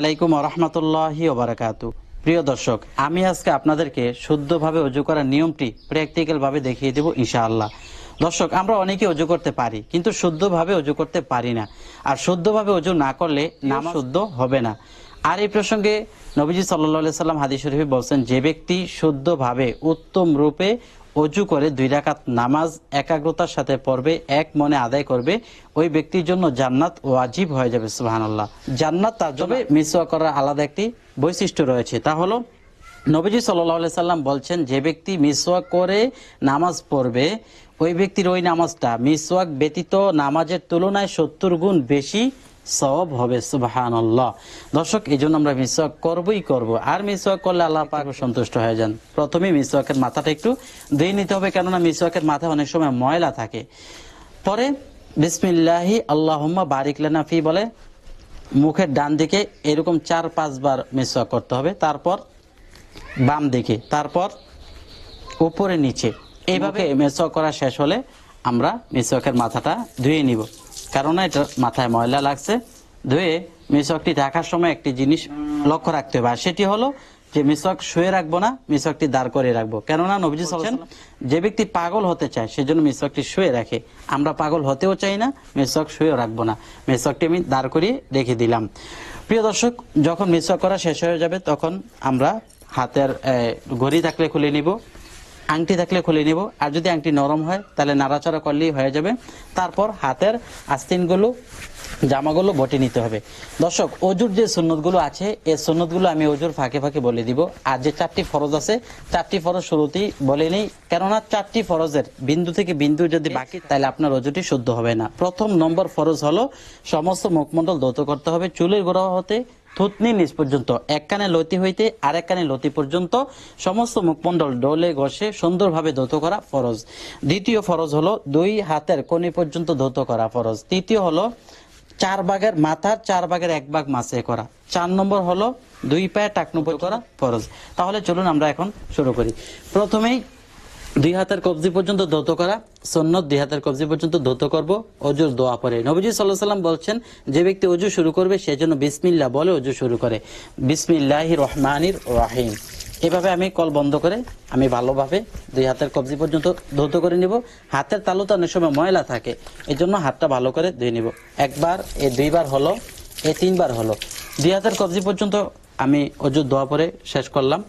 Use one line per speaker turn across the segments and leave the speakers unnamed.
আলাইকুম রহমতুল্লাহি ওবারাকাতু। প্রিয় দর্শক আমি আজকে আপনাদেরকে শুদ্ধভাবে অজু করার নিয়মটি প্র্যাকটিক্যাল ভাবে দেখিয়ে দেব ইনশাআল্লাহ। দর্শক আমরা অনেকে অজু করতে পারি কিন্তু শুদ্ধভাবে অজু করতে পারি না। আর শুদ্ধভাবে অজু না করলে নাম শুদ্ধ হবে না। আর এই প্রসঙ্গে নবীজি সাল্লা সাল্লাম হাদিস শরীফে বলছেন যে ব্যক্তি শুদ্ধভাবে উত্তম রূপে অজু করে দুই রাকাত নামাজ, একাগ্রতার সাথে পড়বে, এক মনে আদায় করবে, ওই ব্যক্তির জন্য জান্নাত ওয়াজিব হয়ে যাবে, সুবহানাল্লাহ। জান্নাত তার জন্য মিসওয়া করার আলাদা একটি বৈশিষ্ট্য রয়েছে। তা হলো, নবীজি সাল্লাহ সাল্লাম বলছেন, যে ব্যক্তি মিসওয়াক করে নামাজ পড়বে, ওই ব্যক্তির ওই নামাজটা মিসওয়াক ব্যতীত নামাজের তুলনায় সত্তর গুণ বেশি সব হবে সুবাহান দর্শক এই জন্য আমরা মিসওয়াক করবই করব। আর মিসওয়াক করলে আল্লাহ পাক সন্তুষ্ট হয়ে যান। প্রথমে মিসওয়াকের মাথাটা একটু ধুয়ে নিতে হবে কেননা মিসওয়াকের মাথায় অনেক সময় ময়লা থাকে। পরে বিসমিল্লাহি আল্লাহুম্মা বারিক লানা ফি বলে মুখের ডান দিকে এরকম চার পাঁচবার মিসওয়াক করতে হবে। তারপর বাম দিকে তারপর উপরে নিচে। এইভাবে মেসওয়াক করা শেষ হলে আমরা মিসওয়াকের মাথাটা ধুয়ে নিব। কারণ এটা মাথায় ময়লা লাগছে। ধুয়ে মিসওয়াকটি রাখার সময় একটি জিনিস লক্ষ্য রাখতে হবে। আর সেটি হলো যে মিসওয়াক শুয়ে রাখব না মিসওয়াকটি দাঁড় করে রাখব। কেননা নবীজি বলছেন যে ব্যক্তি পাগল হতে চায় সেজন্য মিসওয়াকটি শুয়ে রাখে। আমরা পাগল হতেও চাই না মিসওয়াক শুয়েও রাখব না। মিসওয়াকটি আমি দাঁড় করিয়ে রেখে দিলাম। প্রিয় দর্শক যখন মিসওয়াক করা শেষ হয়ে যাবে তখন আমরা হাতের ঘড়ি থাকলে খুলে নিব। আংটি থাকলে খুলে নিব। আর যদি আংটি নরম হয়, তাহলে নাড়াচাড়া করলেই হয়ে যাবে। তারপর হাতের আস্তিনগুলো, জামাগুলো বটে নিতে হবে। দর্শক, অজুর যে সুন্নতগুলো আছে, এই সুন্নতগুলো আমি অজুর ফাঁকে ফাঁকে বলে দিব। আর যে চারটি ফরজ আছে, চারটি ফরজ শুরুতেই বলে নেই। কেননা চারটি ফরজের বিন্দু থেকে বিন্দু যদি বাকি, তাহলে আপনার অজুটি শুদ্ধ হবে না। প্রথম নম্বর ফরজ হলো, সমস্ত মুখমণ্ডল দৌত করতে হবে, চুলের গোড়া হতে থুতনি নিচ পর্যন্ত, এক কানে লতি হইতে আর এক কানে লতি পর্যন্ত, সমস্ত মুখমণ্ডল ডলে ঘষে সুন্দরভাবে ধৌত করা ফরজ। দ্বিতীয় ফরজ হলো দুই হাতের কোনি পর্যন্ত ধৌত করা ফরজ। তৃতীয় হলো চার ভাগের মাথার, চার ভাগের এক ভাগ মাসে করা। চার নম্বর হলো দুই পায়ে টাকনুপর করা ফরজ। তাহলে চলুন আমরা এখন শুরু করি। প্রথমেই দুই হাতের কবজি পর্যন্ত ধৌত করা সন্ন্যত দুই হাতের কবজি পর্যন্ত ধৌত করব, অজুর দোয়া পরে। নবীজি সাল্লাহ সাল্লাম বলছেন, যে ব্যক্তি অজু শুরু করবে, সে জন্য বিসমিল্লা বলে অজু শুরু করে। বিসমিল্লাহ রহমানির রাহিম। এভাবে আমি কল বন্ধ করে, আমি ভালোভাবে দুই হাতের কবজি পর্যন্ত ধৌত করে নিব। হাতের তালুতে অনেক সময় ময়লা থাকে এই জন্য হাতটা ভালো করে ধুয়ে নিব। একবার, এ দুইবার হলো, এ তিনবার হলো। দুই হাতের কবজি পর্যন্ত আমি অজুর দোয়া পরে শেষ করলাম।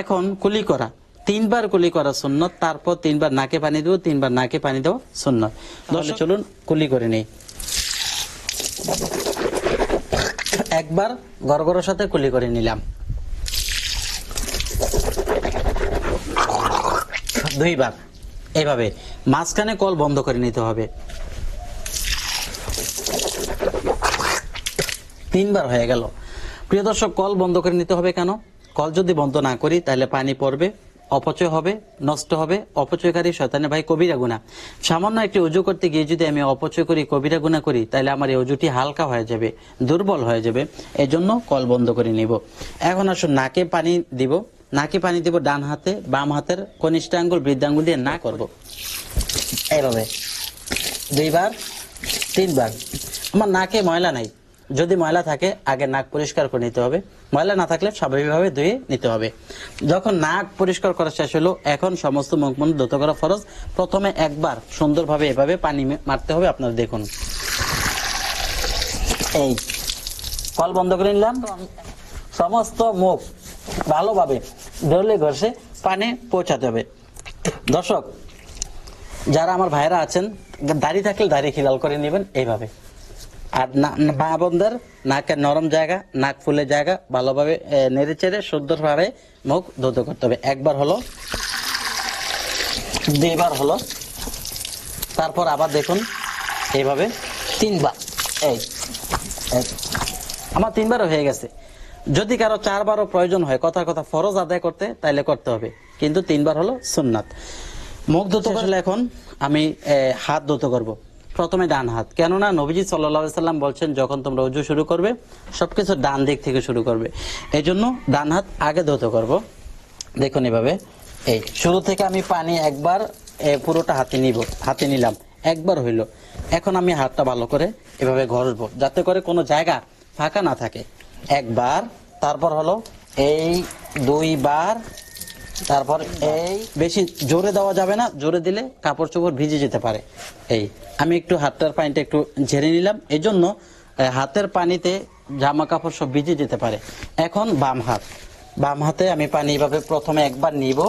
এখন কুলি করা। তিনবার কুলি করা সুন্নত তারপর তিনবার নাকে পানি দেবো তিনবার নাকে পানি দেবো সুন্নত। তাহলে চলুন কুলি করে নেই। একবার গড়গড়ের সাথে কুলি করে নিলাম। দুইবার। এইভাবে। মাঝখানে কল বন্ধ করে নিতে হবে। তিনবার হয়ে গেল। প্রিয় দর্শক কল বন্ধ করে নিতে হবে কেন? কল যদি বন্ধ না করি তাহলে পানি পড়বে। অপচয় হবে, নষ্ট হবে। অপচয়কারী শয়তানের ভাই কবিরা গুণা সামান্য একটি উজু করতে গিয়ে যদি আমি অপচয় করি, কবিরা গুণা করি তাহলে আমার এই উজুটি হালকা হয়ে যাবে, দুর্বল হয়ে যাবে। এই জন্য কল বন্ধ করে নিব। এখন আসুন, নাকে পানি দিব। নাকে পানি দিব ডান হাতে, বাম হাতের কনিষ্ঠ আঙ্গুল বৃদ্ধাঙ্গুল দিয়ে না করব। এইভাবে। দুইবার, তিনবার। আমার নাকে ময়লা নাই। যদি ময়লা থাকে আগে নাক পরিষ্কার করে নিতে হবে। ময়লা না থাকলে স্বাভাবিকভাবে ধুয়ে নিতে হবে। যখন নাক পরিষ্কার করা শেষ হলো এখন সমস্ত মুখমন্ড ধুত করা ফরজ। প্রথমে একবার সুন্দরভাবে এভাবে পানি মারতে হবে আপনারা দেখুন। এই। কল বন্ধ করে নিলাম। সমস্ত মুখ ভালোভাবে ধরলে ঘষে পানি পৌঁছাতে হবে। দর্শক যারা আমার ভাইরা আছেন দাড়ি থাকলে দাড়ি খিলাল করে নেবেন এইভাবে। আর মা বোনদের নাকের নরম জায়গা নাক ফুলের জায়গা ভালোভাবে নেড়ে চেড়ে সুন্দরভাবে মুখ ধুত করতে হবে। একবার হলো দুইবার হলো তারপর আবার দেখুন এইভাবে তিনবার। এই। আমার তিনবারও হয়ে গেছে। যদি কারও চারবারও প্রয়োজন হয় কথা কথা ফরজ আদায় করতে তাইলে করতে হবে। কিন্তু তিনবার হলো সুন্নাত। মুখ ধুতে আসলে এখন আমি হাত ধুতে করব। প্রথমে ডান হাত। কেননা নবীজি সাল্লা সাল্লাম বলছেন, যখন তোমরা উজু শুরু করবে, সবকিছু ডান দিক থেকে শুরু করবে। এই জন্য ডান হাত আগে ধুতে করব। দেখুন এভাবে। এই শুরু থেকে আমি পানি একবার পুরোটা হাতে নিব, হাতে নিলাম। একবার হইল। এখন আমি হাতটা ভালো করে এভাবে ঘষবো, যাতে করে কোনো জায়গা ফাঁকা না থাকে। একবার, তারপর হলো এই দুইবার তারপর এই বেশি জোরে দেওয়া যাবে না, জোরে দিলে কাপড় চোপড় ভিজে যেতে পারে। এই, আমি একটু হাতটার পানিটা একটু ঝেড়ে নিলাম। এই জন্য হাতের পানিতে জামা কাপড় সব ভিজে যেতে পারে। এখন বাম হাত। বাম হাতে আমি পানি এইভাবে প্রথমে একবার নিব।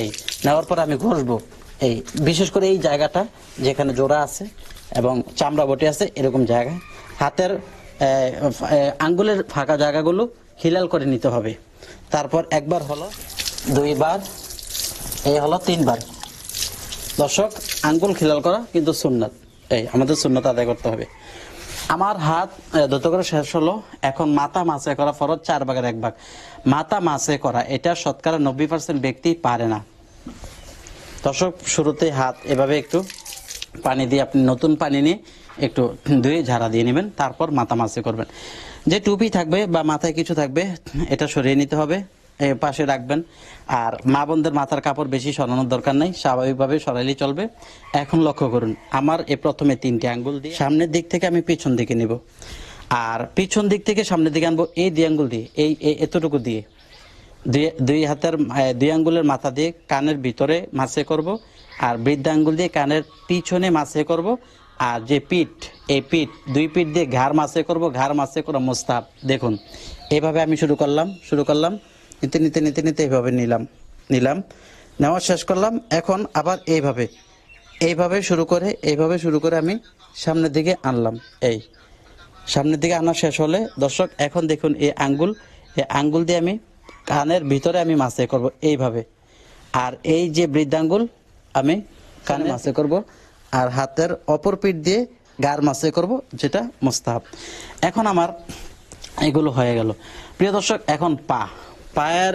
এই, নেওয়ার পর আমি ঘষবো। এই, বিশেষ করে এই জায়গাটা যেখানে জোড়া আছে এবং চামড়া বটি আছে, এরকম জায়গা। হাতের আঙ্গুলের ফাঁকা জায়গাগুলো হিলাল করে নিতে হবে। তারপর একবার হলো দুইবার, এই হলো তিনবার। দর্শক, আঙ্গুল খিলাল করা কিন্তু সুন্নাত। এই, আমাদের সুন্নাত আদায় করতে হবে। আমার হাত ধুত করে শেষ হলো, এখন মাথা মাছে করা ফরজ, চার ভাগের এক ভাগ। মাথা মাছে করা, এটা শতকরা নব্বই পার্সেন্ট ব্যক্তি পারে না। দর্শক, শুরুতে হাত এভাবে একটু পানি দিয়ে, আপনি নতুন পানি নিয়ে একটু ধুয়ে ঝাড়া দিয়ে নেবেন, তারপর মাথা মাছে করবেন। যে টুপি থাকবে বা মাথায় কিছু থাকবে, এটা সরিয়ে নিতে হবে। পাশে রাখবেন। আর মা বোনদের মাথার কাপড় বেশি সরানোর দরকার নাই, স্বাভাবিকভাবে সরাইলেই চলবে। এখন লক্ষ্য করুন, আমার এ প্রথমে তিনটি আঙ্গুল দিয়ে সামনের দিক থেকে আমি পিছন দিকে নিব। আর পিছন দিক থেকে সামনের দিকে আনব, এই দুই আঙ্গুল দিয়ে, এই এতটুকু দিয়ে। দুই দুই হাতের দুই আঙ্গুলের মাথা দিয়ে কানের ভিতরে মাছে করব, আর বৃদ্ধ আঙ্গুল দিয়ে কানের পিছনে মাছে করব। আর যে পিঠ, এই পিঠ, দুই পিঠ দিয়ে ঘাড় মাছে করব, ঘাড় মাছে করা মোস্তাব দেখুন, এভাবে আমি শুরু করলাম শুরু করলাম। নিতে নিতে নিতে নিতে এইভাবে নিলাম নিলাম। নেওয়া শেষ করলাম এখন আবার এইভাবে এইভাবে শুরু করে এইভাবে শুরু করে আমি সামনের দিকে আনলাম এই। সামনের দিকে আনা শেষ হলে দর্শক এখন দেখুন এই আঙ্গুল এই আঙ্গুল দিয়ে আমি কানের ভিতরে আমি মাছে করব এইভাবে। আর এই যে বৃদ্ধাঙ্গুল আমি কানে মাছে করব আর হাতের অপর পিঠ দিয়ে গার মাছে করব যেটা মোস্তাহাব। এখন আমার এগুলো হয়ে গেল। প্রিয় দর্শক এখন পা। পায়ের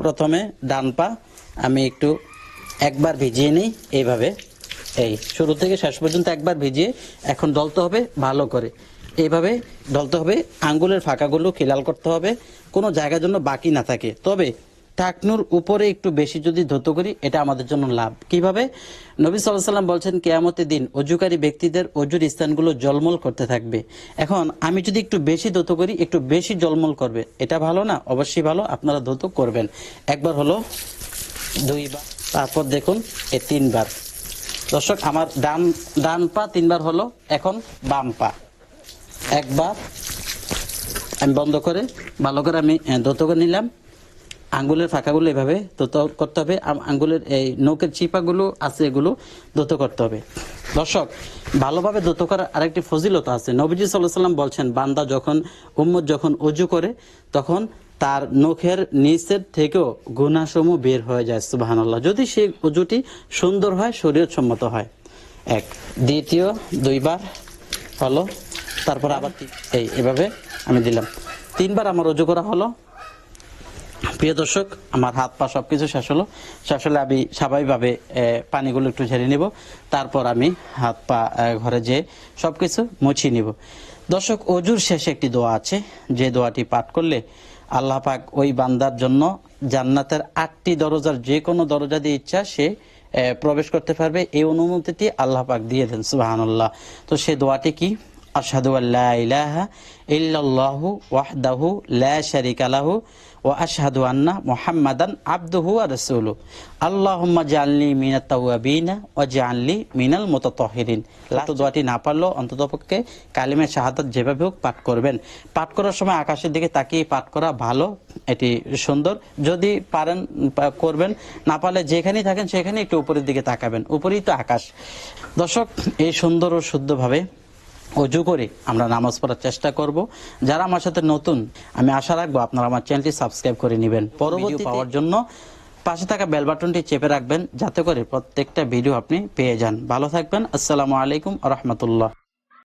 প্রথমে ডান পা, আমি একটু একবার ভিজিয়ে নিই এইভাবে। এই শুরু থেকে শেষ পর্যন্ত একবার ভিজিয়ে এখন ডলতে হবে ভালো করে। এইভাবে ডলতে হবে, আঙ্গুলের ফাঁকাগুলো খিলাল করতে হবে, কোনো জায়গার জন্য বাকি না থাকে। তবে টাকনুর উপরে একটু বেশি যদি ধুত করি, এটা আমাদের জন্য লাভ। কীভাবে? নবী সাল্লাহ সাল্লাম বলছেন, কেয়ামতের দিন অজুকারী ব্যক্তিদের অজুর স্থানগুলো জলমল করতে থাকবে। এখন আমি যদি একটু বেশি ধুত করি, একটু বেশি জলমল করবে। এটা ভালো না? অবশ্যই ভালো, আপনারা ধুত করবেন। একবার হলো, দুইবার, তারপর দেখুন, এ তিনবার। দর্শক, আমার ডান ডান পা তিনবার হলো, এখন বাম পা। একবার, আমি বন্ধ করে, ভালো করে আমি ধৌত করে নিলাম। আঙ্গুলের ফাঁকাগুলো এভাবে ধৌত করতে হবে। আঙ্গুলের এই নৌকের চিপাগুলো আছে, এগুলো ধৌত করতে হবে। দর্শক, ভালোভাবে ধৌত করার আরেকটি ফজিলত আছে। নবীজি সাল্লাহ সাল্লাম বলছেন, বান্দা যখন, উম্মত যখন অজু করে, তখন তার নখের নিচের থেকেও গুণাসমূহ বের হয়ে যায় সুবাহান্লাহ যদি সেই অজুটি সুন্দর হয় শরীর সম্মত হয়। এক। দ্বিতীয়, দুইবার হলো, তারপর আবার এই এভাবে আমি দিলাম। তিনবার আমার অজু করা হলো প্রিয় দর্শক, আমার হাত পা সবকিছু শেষ হলো। শেষ হলে আমি স্বাভাবিকভাবে পানিগুলো একটু ঝেড়ে নিব। তারপর আমি হাত পা ঘরে যেয়ে সবকিছু মুছিয়ে নিব। দর্শক, অজুর শেষে একটি দোয়া আছে। যে দোয়াটি পাঠ করলে আল্লাহ পাক ওই বান্দার জন্য জান্নাতের আটটি দরজার যে কোনো দরজা দিয়ে ইচ্ছা সে প্রবেশ করতে পারবে। এই অনুমতিটি আল্লাহ পাক দিয়ে দেন সুবাহান্লাহ তো সে দোয়াটি কি? আশহাদু আল্লা ইলাহা ইল্লাল্লাহু ওয়াহদাহু লা শারিকা লাহু ওয়া আশহাদু আন্না মুহাম্মাদান আবদুহু ওয়া রাসূলুহু। আল্লাহুম্মা জাআলনি মিনাত তাওয়াবিনা ওয়া জাআলনি মিনাল মুতাতাহহিরিন লাস্ট দোয়াটি না পারলেও অন্ততপক্ষে কালিমে শাহাদাত যেভাবে হোক পাঠ করবেন। পাঠ করার সময় আকাশের দিকে তাকিয়ে পাঠ করা ভালো, এটি সুন্দর। যদি পারেন করবেন, না পারলে যেখানেই থাকেন সেখানে একটু উপরের দিকে তাকাবেন, উপরেই তো আকাশ। দর্শক, এই সুন্দর ও শুদ্ধভাবে অজু করে আমরা নামাজ পড়ার চেষ্টা করব। যারা আমার সাথে নতুন আমি আশা রাখব আপনারা আমার চ্যানেলটি সাবস্ক্রাইব করে নেবেন। পরবর্তী পাওয়ার জন্য পাশে থাকা বেল বাটনটি চেপে রাখবেন যাতে করে প্রত্যেকটা ভিডিও আপনি পেয়ে যান। ভালো থাকবেন আসসালামু আলাইকুম রহমতুল্লাহ।